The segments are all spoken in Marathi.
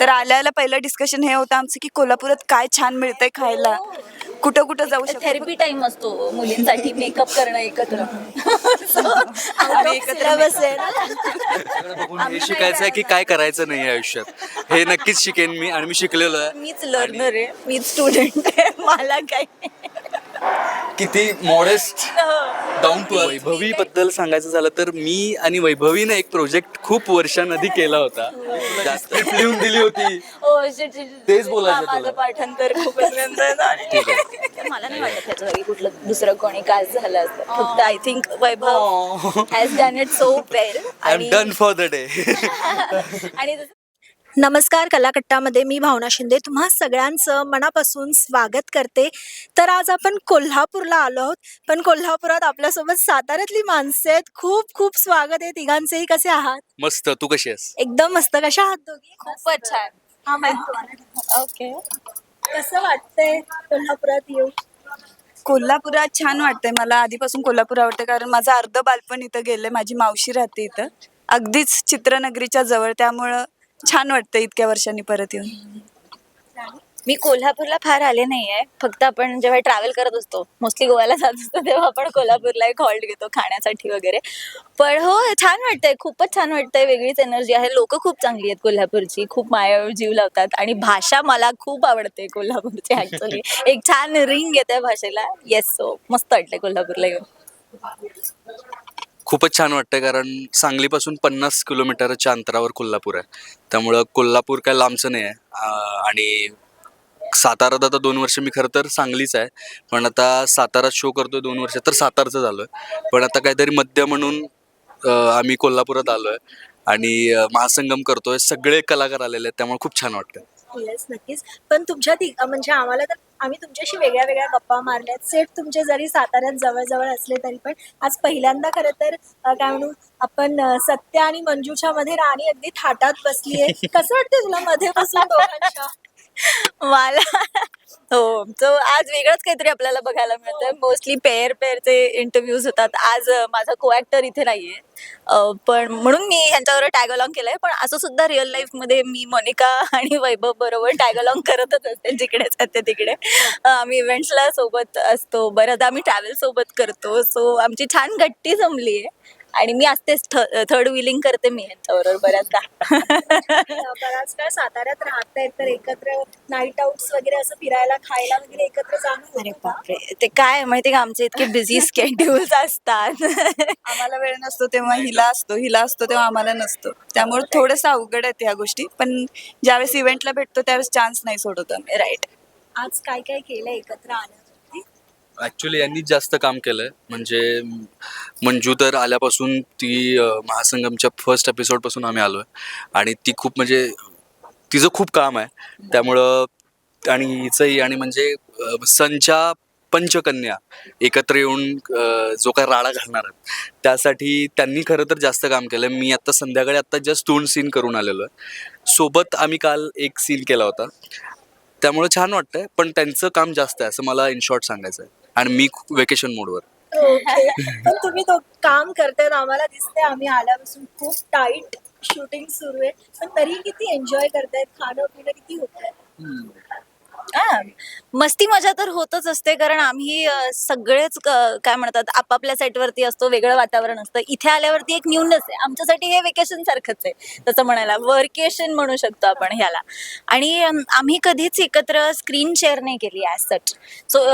तर आल्याला पहिलं डिस्कशन हे होतं आमचं की कोल्हापुरात काय छान मिळतंय खायला. कुठं कुठं जाऊ शकतो. थेरपी टाइम असतो मुलींसाठी मेकअप करणं एकत्र. आम्ही एकत्र हे शिकायचं आहे की काय करायचं नाही आयुष्यात. हे नक्कीच शिकेन मी आणि मी शिकलेलो आहे. मीच लर्नर आहे. मीच स्टुडंट आहे. मला काय किती मॉडेस्ट डाऊन टू वैभवी बद्दल सांगायचं झालं तर मी आणि वैभवीने एक प्रोजेक्ट खूप वर्षांआधी केला होता. जास्त. लिहून दिली होती. shit. तेच बोलायचं माझं तुला. पाठांतर खूपच नंतर झालं. मला नाही वाटत त्याच्यावर कुठलं दुसरं कोणी काय झालं असतं. फक्त I think Vaibhav has done it so well I am done for the day आणि जसं नमस्कार कलाकट्टामध्ये मी भावना शिंदे. तुम्हा सगळ्यांचं मनापासून स्वागत करते. तर आज आपण कोल्हापूरला आलो आहोत. पण कोल्हापुरात आपल्यासोबत साताऱ्यातली माणसं आहेत. खूप खूप स्वागत आहे. तिघांचेही कसे आहात? मस्त. तू कशी आहेस? एकदम मस्त. कशा आहात दोघी? खूपच छान हा माहिती ओके. कसं वाटतंय कोल्हापुरात येऊ कोल्हापुरात छान वाटतंय. मला आधीपासून कोल्हापूर आवडतं. कारण माझं अर्ध बालपण इथं गेलंय. माझी मावशी राहते इथं. अगदीच चित्रनगरीच्या जवळ. त्यामुळं छान वाटतं इतक्या वर्षांनी परत येऊन. मी कोल्हापूरला फार आले नाहीये. फक्त आपण जेव्हा ट्रॅव्हल करत असतो मोस्टली गोव्याला जात असतो तेव्हा आपण कोल्हापूरला एक हॉल्ट घेतो खाण्यासाठी वगैरे. पण हो छान वाटतंय खूपच छान वाटतंय वेगळीच एनर्जी आहे. लोक खूप चांगली आहेत कोल्हापूरची खूप मायावर जीव लावतात आणि भाषा मला खूप आवडते कोल्हापूरची ऍक्च्युली एक छान रिंग येते भाषेला. येस सो मस्त वाटतंय कोल्हापूरला येऊन. खूपच छान वाटतं कारण सांगलीपासून पन्नास किलोमीटरच्या अंतरावर कोल्हापूर आहे. त्यामुळं कोल्हापूर काय लांबचं नाही आहे. आणि सातारात आता दोन वर्ष मी खरं तर सांगलीच आहे. पण आता सातारात शो करतोय दोन वर्ष तर सातारचं झालो आहे पण आता काहीतरी मध्य म्हणून आम्ही कोल्हापुरात आलो आहे आणि महासंगम करतोय. सगळे कलाकार आलेले आहेत त्यामुळे खूप छान वाटतं येस नक्कीच. पण तुमच्या ती म्हणजे आम्हाला तर आम्ही तुमच्याशी वेगळ्या वेगळ्या गप्पा मारल्यात. सेट तुमचे जरी साताऱ्यात जवळजवळ असले तरी पण आज पहिल्यांदा खरं तर अं, काय म्हणू आपण अं, सत्या आणि मंजूच्या मध्ये राणी अगदी थाटात बसली आहे कसं वाटतं तुला मध्ये बसून दोघांच्या? मला हो तो आज वेगळंच काहीतरी आपल्याला बघायला मिळतंय. मोस्टली पेअर पेअरचे इंटरव्ह्यूज होतात. आज अं, माझा को ऍक्टर इथे नाहीये. अं, पण म्हणून मी ह्यांच्याबरोबर टॅग अलॉंग केलंय. पण असं सुद्धा रिअल लाईफमध्ये मी मोनिका आणि वैभव बरोबर टॅग अलॉंग करतच असते. जिकडे जाते तिकडे. अं, आम्ही इव्हेंट्सला सोबत असतो. बऱ्याचदा आम्ही ट्रॅव्हल सोबत करतो. सो आमची छान गट्टी जमली आहे आणि मी असतेच थर्ड विलिंग करते मी ह्यांच्याबरोबर बऱ्याचदा. बराच काळ साताऱ्यात राहतायत तर एकत्र नाईट आउट्स वगैरे असं फिरायला खायला वगैरे एकत्र जाणं अरे? बापरे. ते काय माहिती का? आमचे इतके बिझी स्केड्युल्स असतात. आम्हाला वेळ नसतो तेव्हा हिला असतो हिला असतो तेव्हा आम्हाला नसतो. त्यामुळे थोडंसं अवघड आहेत ह्या गोष्टी. पण ज्यावेळेस इव्हेंटला भेटतो त्यावेळेस चान्स नाही सोडत आम्ही. राईट आज काय काय केलं एकत्र आल्यावरती ऍक्च्युली यांनी जास्त काम केलं आहे म्हणजे मंजू तर आल्यापासून ती अ, महासंगमच्या फर्स्ट एपिसोडपासून आम्ही आलो आहे आणि ती खूप म्हणजे तिचं खूप काम आहे. त्यामुळं आणि हिचंही आणि म्हणजे अ, सनच्या पंचकन्या एकत्र येऊन जो काय राडा घालणार आहेत त्यासाठी त्यांनी खरं तर जास्त काम केलं मी आत्ता संध्याकाळी आत्ता जस्ट दोन सीन करून आलेलो आहे. सोबत आम्ही काल एक सीन केला होता. त्यामुळे छान वाटतंय पण त्यांचं काम जास्त आहे असं मला इन शॉर्ट सांगायचं आहे आणि मी वेकेशन मोडवर ओके पण तुम्ही तो काम करतायत आम्हाला दिसतंय आम्ही आल्यापासून खूप टाईट शूटिंग सुरू आहे. पण तरी किती एन्जॉय करतायत खाणं पिणं किती होत आहे हा. मस्ती मजा तर होतच असते कारण आम्ही सगळेच क- काय म्हणतात आपापल्या सेटवरती असतो वेगळं वातावरण असतं. इथे आल्यावरती एक न्यूनच आहे. आमच्यासाठी हे वेकेशन सारखंच आहे तसं म्हणायला. वर्केशन म्हणू शकतो आपण ह्याला. आणि आम्ही कधीच एकत्र स्क्रीन शेअर नाही केली ॲज सच सो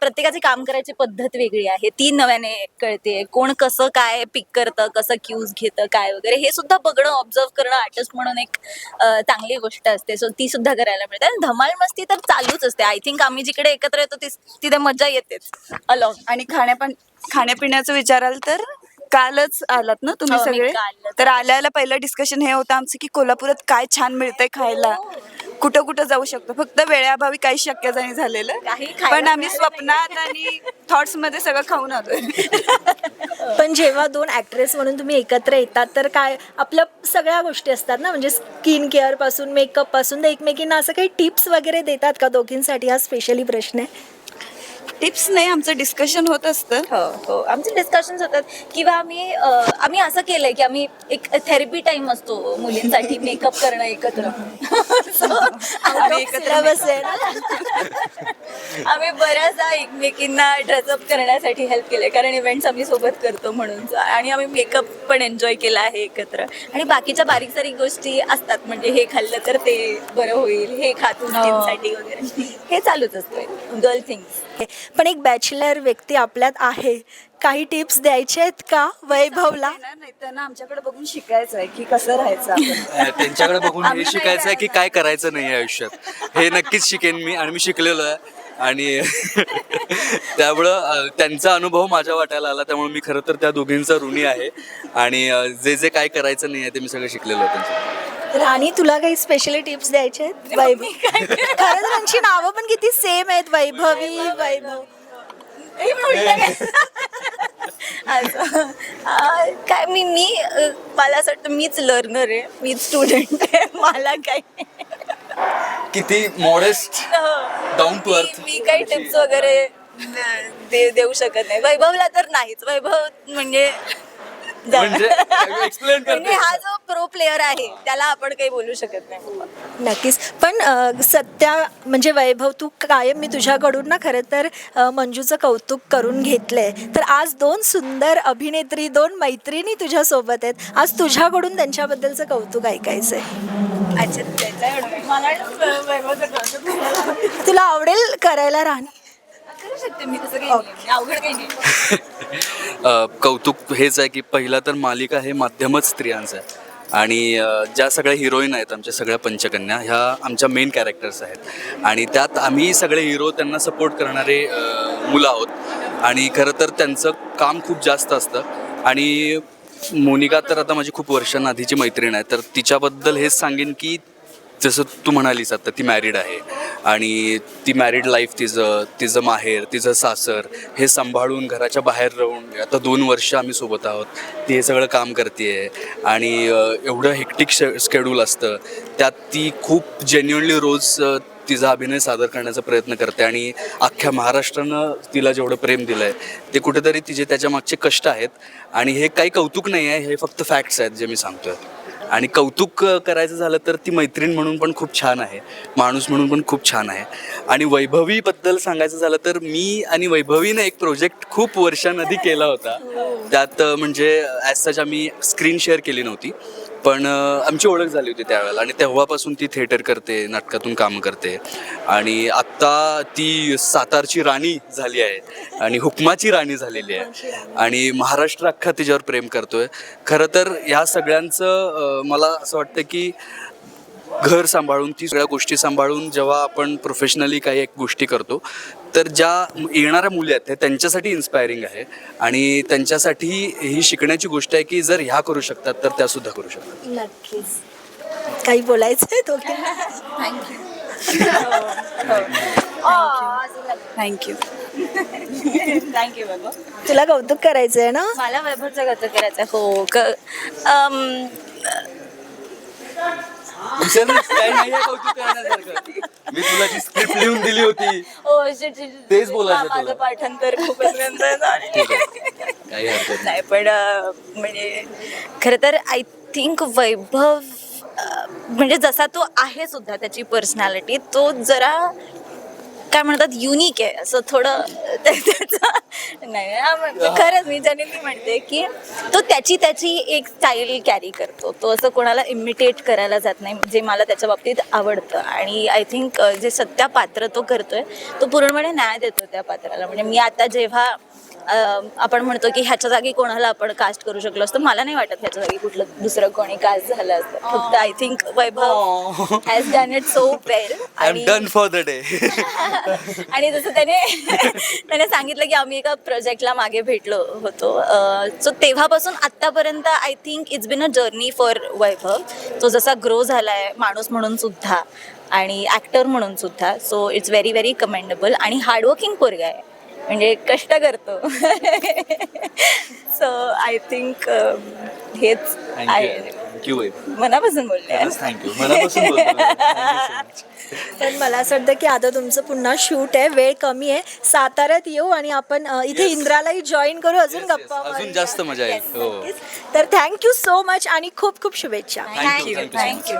प्रत्येकाची काम करायची पद्धत वेगळी आहे. ती नव्याने कळते. कोण कसं काय पिक करतं कसं क्यूज घेतं काय वगैरे हे सुद्धा बघणं ऑब्झर्व करणं आर्टिस्ट म्हणून एक चांगली गोष्ट असते. सो ती सुद्धा करायला मिळते. आणि धमाल मस्ती तर चालूच असते. आय थिंक आम्ही जिकडे एकत्र येतो तिथे मजा येतेच. अलॉंग आणि खाण्या पण खाण्यापिण्याचं विचाराल तर कालच आलात ना तुम्ही हो, मी सगळे? कालच तर आल्याला पहिलं डिस्कशन हे होतं आमचं की कोल्हापुरात काय छान मिळतंय खायला. कुठं कुठं जाऊ शकतो. फक्त वेळेअभावी काही शक्य नाही झालेलं. काही खायला पण आम्ही स्वप्नात आणि थॉट्समध्ये सगळं खाऊन आलोय. पण जेव्हा दोन ऍक्ट्रेस म्हणून तुम्ही एकत्र येतात तर काय आपल्या सगळ्या गोष्टी असतात ना? म्हणजे स्किन केअरपासून मेकअपपासून तर एकमेकींना असं काही टिप्स वगैरे देतात का दोघींसाठी? हा स्पेशली प्रश्न आहे. टिप्स नाही आमचं डिस्कशन होत असतं. हो हो. आमचे डिस्कशन्स होतात. किंवा आम्ही आम्ही असं केलंय की आम्ही एक थेरपी टाइम असतो मुलींसाठी मेकअप करणं एकत्र. आम्ही एकत्र बसेल. आम्ही बऱ्याचदा एकमेकींना ड्रेसअप करण्यासाठी हेल्प केले कारण इव्हेंट्स आम्ही सोबत करतो म्हणून. आणि आम्ही मेकअप पण एन्जॉय केला आहे एकत्र. आणि बाकीच्या बारीक सारीक गोष्टी असतात. म्हणजे हे खाल्लं तर ते बरं होईल. हे खातो साठी वगैरे. हे चालूच असतं. गर्ल थिंग्स पण एक बॅचलर व्यक्ती आपल्यात आहे. काही टिप्स द्यायचे आहेत का वैभवला? नाही त्यांना आमच्याकडे बघून शिकायचं आहे की कसं राहायचं त्यांच्याकडे बघून हे शिकायचं आहे की काय करायचं नाही आयुष्यात. हे नक्कीच शिकेन मी आणि मी शिकलेलो आहे. आणि त्यामुळं त्यांचा अनुभव माझ्या वाटायला आला. त्यामुळे मी खरं तर त्या दोघींचा ऋणी आहे. आणि जे जे काय करायचं नाही आहे ते मी सगळं शिकलेलो आहे त्यांच्या राणी तुला काही स्पेशली टिप्स द्यायचे आहेत? वैभव. खरं तर त्यांची नावं पण किती सेम आहेत. वैभवी वैभव. असं. काय मी मी अं, मला असं वाटतं मीच लर्नर आहे. मीच स्टुडंट आहे. मला काय किती मॉडेस्ट डाऊन टू अर्थ मी काही टिप्स वगैरे दे देऊ शकत नाही. वैभवला तर नाहीच. वैभव म्हणजे म्हणजे एक्सप्लेन म्हणजे करते. हा जो प्रो प्लेअर आहे त्याला आपण काही बोलू शकत नाही. नक्कीच. पण अ, सत्या म्हणजे वैभव तू कायम मी तुझ्याकडून ना खरं तर अ, मंजूचं कौतुक करून घेतलंय. तर आज दोन सुंदर अभिनेत्री दोन मैत्रिणी तुझ्यासोबत आहेत. आज तुझ्याकडून त्यांच्याबद्दलचं कौतुक ऐकायचंय. अच्छा त्याचा एवढं मला वाटलं वैभवचं कौतुक. करायला आवडेल. तुला आवडेल करायला राणी करू शकते मी तसं काही नाही. अवघड काही नाही. अ, कौतुक हेच आहे की पहिला तर मालिका हे माध्यमच स्त्रियांचं आहे. आणि अ, ज्या सगळ्या हिरोईन आहेत आमच्या सगळ्या पंचकन्या ह्या आमच्या मेन कॅरेक्टर्स आहेत. आणि त्यात आम्ही सगळे हिरो त्यांना सपोर्ट करणारे अ, मुलं आहोत. आणि खरं तर त्यांचं काम खूप जास्त असतं. आणि मोनिका तर आता माझी खूप वर्षांना आधीची मैत्रीण आहे. तर तिच्याबद्दल हेच सांगेन की जसं तू म्हणालीस आता ती मॅरिड आहे. आणि ती मॅरिड लाईफ तिचं तिचं माहेर तिचं सासर हे सांभाळून घराच्या बाहेर राहून आता दोन वर्ष आम्ही सोबत आहोत. ती हे सगळं काम करते आणि एवढं हेक्टिक स्केड्यूल असतं. त्यात ती खूप जेन्युअनली रोज तिचा अभिनय सादर करण्याचा प्रयत्न करते. आणि अख्ख्या महाराष्ट्रानं तिला जेवढं प्रेम दिलं आहे ते कुठेतरी तिचे त्याच्या मागचे कष्ट आहेत. आणि हे काही कौतुक नाही आहे हे फक्त फॅक्ट्स आहेत जे मी सांगतोय. आणि कौतुक करायचं झालं तर ती मैत्रीण म्हणून पण खूप छान आहे. माणूस म्हणून पण खूप छान आहे. आणि वैभवीबद्दल सांगायचं झालं तर मी आणि वैभवीने एक प्रोजेक्ट खूप वर्षांआधी केला होता. त्यात अ, म्हणजे ॲज सच आम्ही स्क्रीन शेअर केली नव्हती. पण आमची ओळख झाली होती त्यावेळेला आणि तेव्हापासून ती थिएटर करते नाटकातून काम करते. आणि आत्ता ती सातारची राणी झाली आहे आणि हुकमाची राणी झालेली आहे. आणि महाराष्ट्र अख्खा तिच्यावर प्रेम करतोय. खरं तर ह्या सगळ्यांचं मला असं वाटतं की घर सांभाळून ती सगळ्या गोष्टी सांभाळून जेव्हा आपण प्रोफेशनली काही एक गोष्टी करतो तर ज्या येणाऱ्या मुली आहेत त्या त्यांच्यासाठी इन्स्पायरिंग आहे. आणि त्यांच्यासाठी ही शिकण्याची गोष्ट आहे की जर ह्या करू शकतात तर त्या सुद्धा करू शकतात. नक्कीच. काही बोलायचं आहे थँक्यू थँक्यू बाबा. तुला कौतुक करायचं आहे ना? मला वैभवचं कौतुक करायचं. हो क अम, मी तुला जी स्क्रिप्ट लिहून दिली होती ओ shit, shit, shit. तेच बोलायचं माझं तुला. पाठांतर खूपच नंतर झालं. काही हरकत नाही नाही पण अं, म्हणजे खरं तर आय थिंक वैभव अं, म्हणजे जसा तो आहे सुद्धा त्याची पर्सनॅलिटी तो जरा काय म्हणतात युनिक आहे. असं थोडं त्याचं नाही म्हणजे खरंच मी ज्याने मी म्हणते की तो त्याची त्याची एक स्टाईल कॅरी करतो. तो असं कोणाला इमिटेट करायला जात नाही जे मला त्याच्या बाबतीत आवडतं. आणि आय थिंक जे सत्या पात्र तो करतोय तो पूर्णपणे न्याय देतो त्या पात्राला. म्हणजे मी आता जेव्हा आपण म्हणतो की ह्याच्या जागी कोणाला आपण कास्ट करू शकलो असतो. मला नाही वाटत ह्याच्या जागी कुठलं दुसरं कोणी कास्ट झालं असतं. फक्त I think Vaibhav has done it so well am done for the day आणि जसं त्याने त्याने सांगितलं की आम्ही एका प्रोजेक्टला मागे भेटलो होतो. सो तेव्हापासून आत्तापर्यंत I think it's been a journey for Vaibhav. तो जसा ग्रो झाला आहे माणूस म्हणून सुद्धा आणि ॲक्टर म्हणून सुद्धा. So it's very very commendable आणि हार्डवर्किंग पोरगा आहे. म्हणजे कष्ट करतो. सो आय थिंक हेच आहे. थँक्यू मनापासून बोलले. थँक्यू मनापासून. पण मला असं वाटतं की आता तुमचं पुन्हा शूट आहे. वेळ कमी आहे. साताऱ्यात येऊ आणि आपण अ, इथे इंद्रालाही जॉईन करू. अजून. गप्पा अजून मारूया. जास्त मजा येईल. हो. तर थँक्यू सो मच आणि खूप खूप शुभेच्छा. थँक्यू. थँक्यू